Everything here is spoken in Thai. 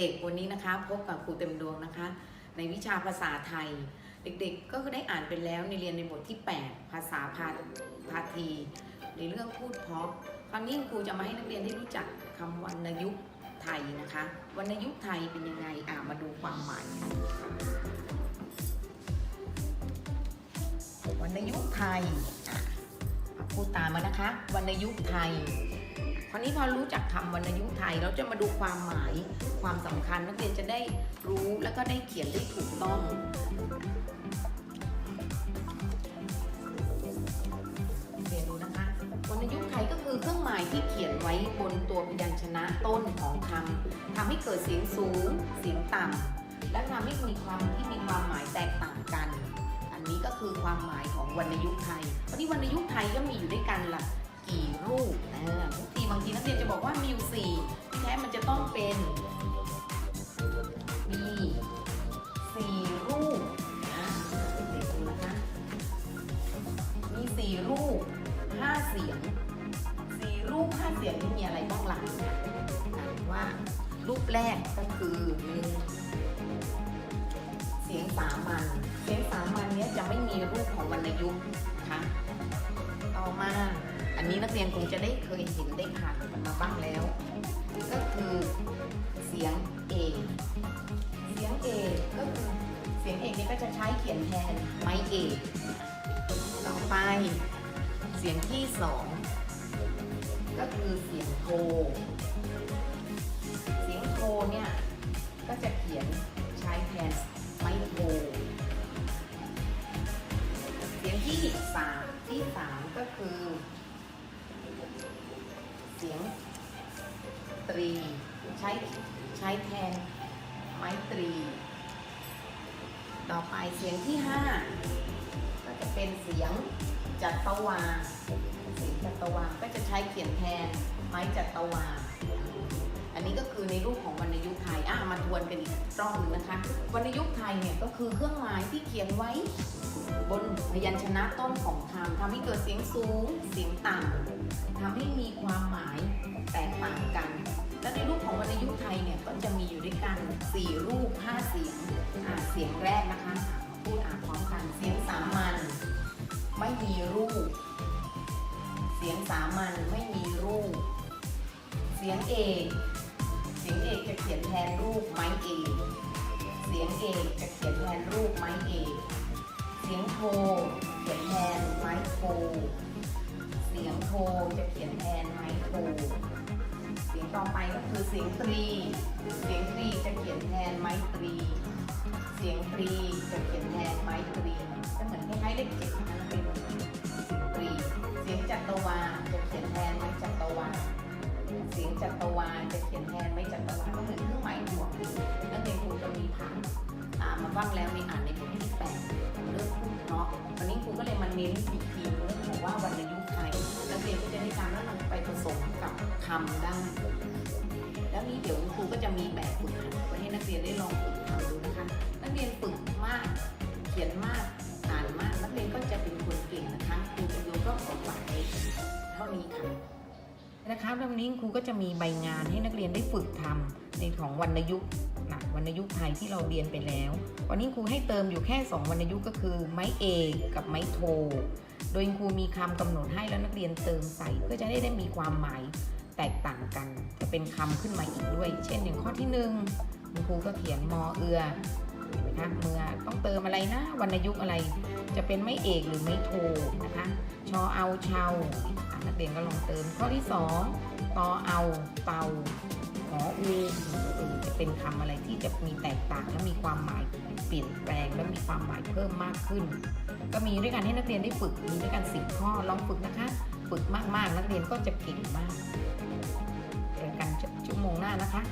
เด็กวันนี้นะคะ พบกับครูเต็มดวงนะคะ ในวิชาภาษาไทย เด็กๆ ก็ได้อ่านไปแล้วในเรียนในบทที่ 8 ภาษาพาพาที ในเรื่องพูดเพราะคราวนี้ครูจะมาให้นักเรียนได้รู้จักคำวรรณยุกต์ไทยนะคะวรรณยุกต์ไทยเป็นยังไงอ่ามาดูความหมาย วรรณยุกต์ไทยพูดตามมานะคะ วรรณยุกต์ไทย คราวนี้พอรู้จักคำวรรณยุกต์ไทย เราจะมาดูความหมายความสำคัญนักเรียนจะได้รู้แล้วก็ได้เขียนได้ถูกต้องเรียนดูนะคะวรรณยุกต์ไทยก็คือเครื่องหมายที่เขียนไว้บนตัวพยัญชนะต้นของคำทำให้เกิดเสียงสูง เสียงต่ำและทำให้มีความที่มีความหมายแตกต่างกัน อันนี้ก็คือความหมายของวรรณยุกต์ไทยวันนี้วรรณยุกต์ไทยก็มีอยู่ด้วยกันหลัก กี่รูปเออทุกทีบางทีนักเรียนจะบอกว่ามีอยู่สี่ที่แท้มันจะต้องเป็น มีสี่รูปนะเด็กๆดูนะคะ มีสี่รูปห้าเสียงสี่รูปห้าเสียงนี่มีอะไรบ้างหลังอ่านว่ารูปแรกก็คือหนึ่ง นนี้นักเรียนคงจะได้เคยเห็นได้ผ่านกันมาบ้างแล้ว ก็คือเสียงเอเสียงเอก็คือเสียงเอกนี้ก็จะใช้เขียนแทนไม้เอกต่อไป เสียงที่สองก็คือเสียงโทเสียงโทเนี่ยก็จะเขียนใช้แทนไม้โทเสียงที่สามที่สามก็คือ เสียงตรี ใช้ใช้แทนไม้ตรี ต่อไปเสียงที่ห้าก็จะเป็นเสียงจัตวา เสียงจัตวา ก็จะใช้เขียนแทนไม้จัตวา นี้ก็คือในรูปของวรรณยุกต์ไทยอะมาทวนกันอีกรอบหนึ่งนะคะ วรรณยุกต์ไทยเนี่ยก็คือเครื่องหมายที่เขียนไว้บนพยัญชนะต้นของคำทำให้เกิดเสียงสูง เสียงต่ำทำให้มีความหมายแตกต่างกัน และในรูปของวรรณยุกต์ไทยเนี่ยก็จะมีอยู่ด้วยกัน 4 รูป 5 เสียงอ่าเสียงแรกนะคะพูดอ่านพร้อมกันเสียงสามัญไม่มีรูป เสียงสามัญไม่มีรูป เสียงเอก สียงเอกจะเขียนแทนรูปไม้เอกเสียงเอกจะเขียนแทนรูปไม้เอกเสียงโทเขียนแทนไม้โทเสียงโทจะเขียนแทนไม้โทเสียงต่อไปก็คือเสียงตรี เสียงตรีจะเขียนแทนไม้ตรี เสียงตรีจะเขียนแทนไม้ตรีก็เหมือนคล้ายๆเลขเจ็ดนะเป็นเสียงตรี เสียงจัตวาจะเขียนแทนไม้จัต จัตวาจะเขียนแทนไม้จัตวาก็เหมือนเครื่องหมายบวกนักเรียนครูจะมีผ่านอ่ามาบ้างแล้วในอ่านในบทที่แปดเรื่องพูดเพราะวันนี้ครูก็เลยมาเน้นอีกทีเรื่องของว่าวรรณยุกต์ไทยนักเรียนก็จะได้จำแล้วนำไปผสมกับคำได้แล้วนี้เดี๋ยวครูก็จะมีแบบฝึกหัดไว้ให้นักเรียนได้ลองฝึกทำดูนะคะ นักเรียนฝึกมาก เขียนมากอ่านมาก นักเรียนก็จะเป็นคนเก่งนะคะ นะคะแล้วนี้ครูก็จะมีใบงานให้นักเรียนได้ฝึกทำในของวรรณยุกต์นะวรรณยุกต์ไทยที่เราเรียนไปแล้ว วันนี้ครูให้เติมอยู่แค่ 2 วรรณยุกต์ก็คือไม้เอกกับไม้โท โดยครูมีคำกำหนดให้แล้วนักเรียนเติมใส่เพื่อจะได้ได้มีความหมายแตกต่างกัน จะเป็นคำขึ้นมาอีกด้วย เช่นอย่างข้อที่หนึ่งครูก็เขียนมอเอือเนไหมคะเมื่อต้องเติมอะไรนะวรรณยุกต์อะไร จะเป็นไม้เอกหรือไม้โทนะคะชอเอาเชา นักเรียนก็ลองเติม ข้อที่สองตอเอาเตาหออูเออจะเป็นคำอะไรที่จะมีแตกต่างและมีความหมายเปลี่ยนแปลง และมีความหมายเพิ่มมากขึ้น ก็มีด้วยกันให้นักเรียนได้ฝึกมีด้วยกันสิบข้อลองฝึกนะคะ ฝึกมากๆ นักเรียนก็จะเก่งมากเจอกันชั่วโมงหน้านะคะ